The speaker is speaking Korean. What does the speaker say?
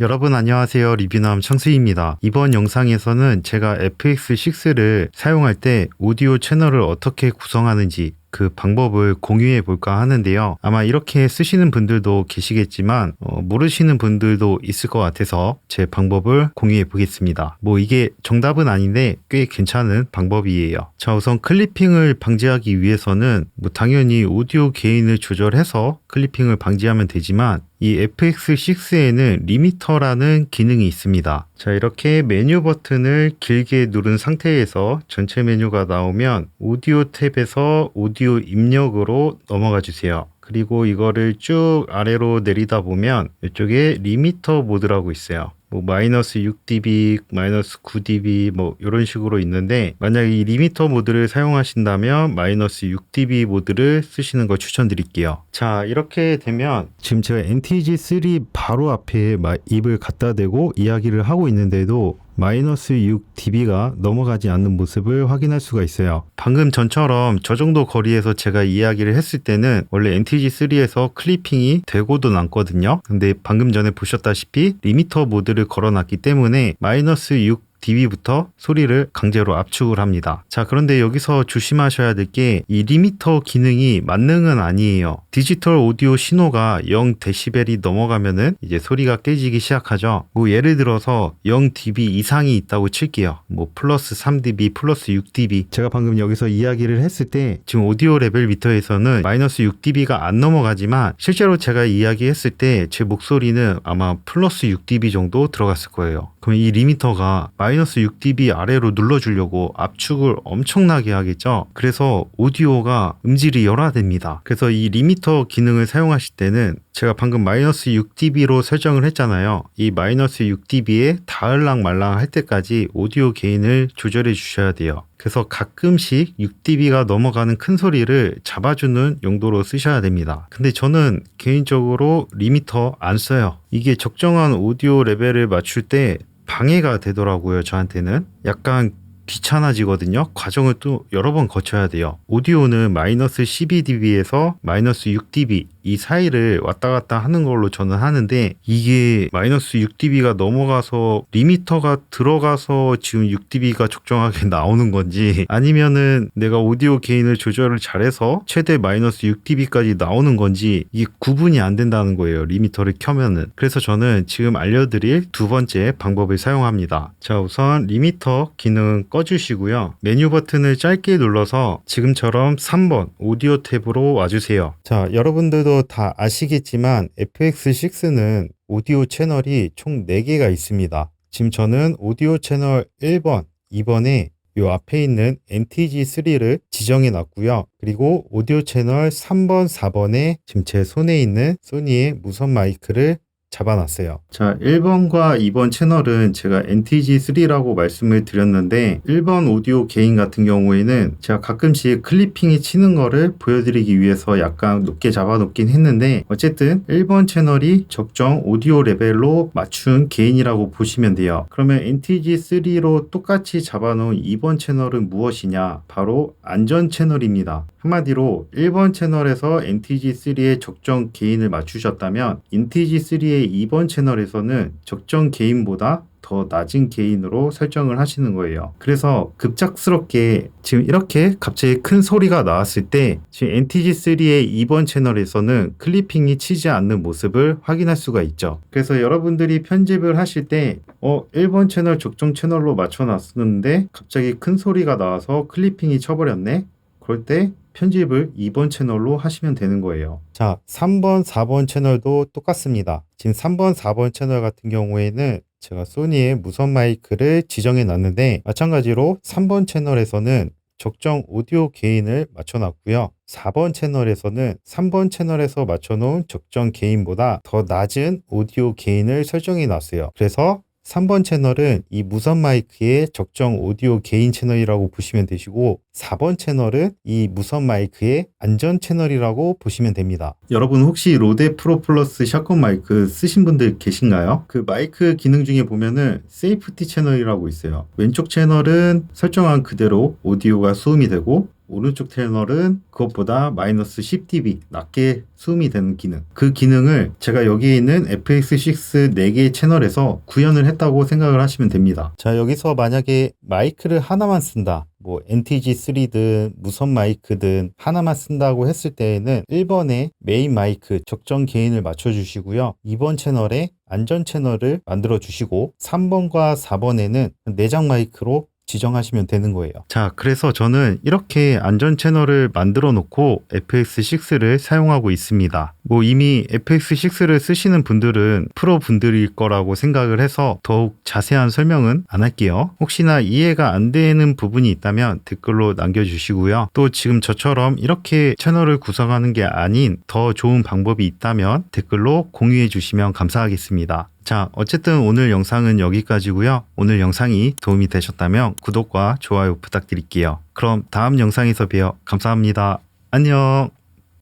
여러분 안녕하세요. 리뷰남 창수입니다. 이번 영상에서는 제가 FX6를 사용할 때 오디오 채널을 어떻게 구성하는지 그 방법을 공유해 볼까 하는데요. 아마 이렇게 쓰시는 분들도 계시겠지만 어, 모르시는 분들도 있을 것 같아서 제 방법을 공유해 보겠습니다. 뭐 이게 정답은 아닌데 꽤 괜찮은 방법이에요. 자 우선 클리핑을 방지하기 위해서는 뭐 당연히 오디오 게인을 조절해서 클리핑을 방지하면 되지만 이 FX6에는 리미터라는 기능이 있습니다. 자, 이렇게 메뉴 버튼을 길게 누른 상태에서 전체 메뉴가 나오면 오디오 탭에서 오디오 입력으로 넘어가 주세요. 그리고 이거를 쭉 아래로 내리다 보면 이쪽에 리미터 모드라고 있어요. 뭐 마이너스 6dB, 마이너스 9dB 뭐 이런 식으로 있는데 만약 이 리미터 모드를 사용하신다면 마이너스 6dB 모드를 쓰시는 걸 추천드릴게요. 자 이렇게 되면 지금 제가 NTG3 바로 앞에 입을 갖다 대고 이야기를 하고 있는데도 마이너스 6dB가 넘어가지 않는 모습을 확인할 수가 있어요. 방금 전처럼 저 정도 거리에서 제가 이야기를 했을 때는 원래 NTG3에서 클리핑이 되고도 남거든요. 근데 방금 전에 보셨다시피 리미터 모드를 걸어놨기 때문에 마이너스 6 dB부터 소리를 강제로 압축을 합니다. 자, 그런데 여기서 조심하셔야 될 게 이 리미터 기능이 만능은 아니에요. 디지털 오디오 신호가 0dB이 넘어가면은 이제 소리가 깨지기 시작하죠. 뭐 예를 들어서 0dB 이상이 있다고 칠게요. 뭐 플러스 3dB, 플러스 6dB. 제가 방금 여기서 이야기를 했을 때 지금 오디오 레벨 미터에서는 마이너스 6dB가 안 넘어가지만 실제로 제가 이야기했을 때 제 목소리는 아마 플러스 6dB 정도 들어갔을 거예요. 그럼 이 리미터가 마이 너스 6dB 아래로 눌러주려고 압축을 엄청나게 하겠죠. 그래서 오디오가 음질이 열화됩니다. 그래서 이 리미터 기능을 사용하실 때는 제가 방금 마이너스 6dB로 설정을 했잖아요. 이 마이너스 6dB에 닿을랑 말랑 할 때까지 오디오 게인을 조절해 주셔야 돼요. 그래서 가끔씩 6dB가 넘어가는 큰 소리를 잡아주는 용도로 쓰셔야 됩니다. 근데 저는 개인적으로 리미터 안 써요. 이게 적정한 오디오 레벨을 맞출 때 방해가 되더라고요, 저한테는. 약간 귀찮아지거든요. 과정을 또 여러 번 거쳐야 돼요. 오디오는 마이너스 12dB에서 마이너스 6dB 이 사이를 왔다 갔다 하는 걸로 저는 하는데 이게 마이너스 6dB가 넘어가서 리미터가 들어가서 지금 6dB가 적정하게 나오는 건지 아니면은 내가 오디오 게인을 조절을 잘해서 최대 마이너스 6dB까지 나오는 건지 이게 구분이 안 된다는 거예요. 리미터를 켜면은. 그래서 저는 지금 알려드릴 두 번째 방법을 사용합니다. 자 우선 리미터 기능 꺼주시고요. 메뉴 버튼을 짧게 눌러서 지금처럼 3번 오디오 탭으로 와주세요. 자 여러분들도 다 아시겠지만 FX6는 오디오 채널이 총 4개가 있습니다. 지금 저는 오디오 채널 1번, 2번에 이 앞에 있는 NTG3를 지정해 놨고요. 그리고 오디오 채널 3번, 4번에 지금 제 손에 있는 소니의 무선 마이크를 잡아놨어요. 자, 1번과 2번 채널은 제가 NTG3라고 말씀을 드렸는데 1번 오디오 게인 같은 경우에는 제가 가끔씩 클리핑이 치는 거를 보여드리기 위해서 약간 높게 잡아놓긴 했는데 어쨌든 1번 채널이 적정 오디오 레벨로 맞춘 게인이라고 보시면 돼요. 그러면 NTG3로 똑같이 잡아놓은 2번 채널은 무엇이냐? 바로 안전 채널입니다. 한마디로 1번 채널에서 NTG3의 적정 게인을 맞추셨다면 NTG3의 2번 채널에서는 적정 게인보다 더 낮은 게인으로 설정을 하시는 거예요. 그래서 급작스럽게 지금 이렇게 갑자기 큰 소리가 나왔을 때 지금 NTG3의 2번 채널에서는 클리핑이 치지 않는 모습을 확인할 수가 있죠. 그래서 여러분들이 편집을 하실 때 어, 1번 채널 적정 채널로 맞춰놨었는데 갑자기 큰 소리가 나와서 클리핑이 쳐버렸네? 그럴 때 편집을 2번 채널로 하시면 되는 거예요. 자, 3번, 4번 채널도 똑같습니다. 지금 3번, 4번 채널 같은 경우에는 제가 소니의 무선 마이크를 지정해 놨는데 마찬가지로 3번 채널에서는 적정 오디오 게인을 맞춰놨고요. 4번 채널에서는 3번 채널에서 맞춰놓은 적정 게인보다 더 낮은 오디오 게인을 설정해 놨어요. 그래서 3번 채널은 이 무선 마이크의 적정 오디오 개인 채널이라고 보시면 되시고 4번 채널은 이 무선 마이크의 안전 채널이라고 보시면 됩니다. 여러분 혹시 로데 프로 플러스 샷건 마이크 쓰신 분들 계신가요? 그 마이크 기능 중에 보면은 세이프티 채널이라고 있어요. 왼쪽 채널은 설정한 그대로 오디오가 수음이 되고 오른쪽 채널은 그것보다 마이너스 10dB 낮게 수음이 되는 기능. 그 기능을 제가 여기에 있는 FX6 4개의 채널에서 구현을 했다고 생각을 하시면 됩니다. 자, 여기서 만약에 마이크를 하나만 쓴다. 뭐 NTG3든 무선 마이크든 하나만 쓴다고 했을 때에는 1번에 메인 마이크 적정 게인을 맞춰 주시고요. 2번 채널에 안전 채널을 만들어 주시고 3번과 4번에는 내장 마이크로 지정하시면 되는 거예요. 자, 그래서 저는 이렇게 안전 채널을 만들어 놓고 FX6를 사용하고 있습니다. 뭐 이미 FX6를 쓰시는 분들은 프로 분들일 거라고 생각을 해서 더욱 자세한 설명은 안 할게요. 혹시나 이해가 안 되는 부분이 있다면 댓글로 남겨주시고요. 또 지금 저처럼 이렇게 채널을 구성하는 게 아닌 더 좋은 방법이 있다면 댓글로 공유해 주시면 감사하겠습니다. 자, 어쨌든 오늘 영상은 여기까지고요. 오늘 영상이 도움이 되셨다면 구독과 좋아요 부탁드릴게요. 그럼 다음 영상에서 봬요. 감사합니다. 안녕.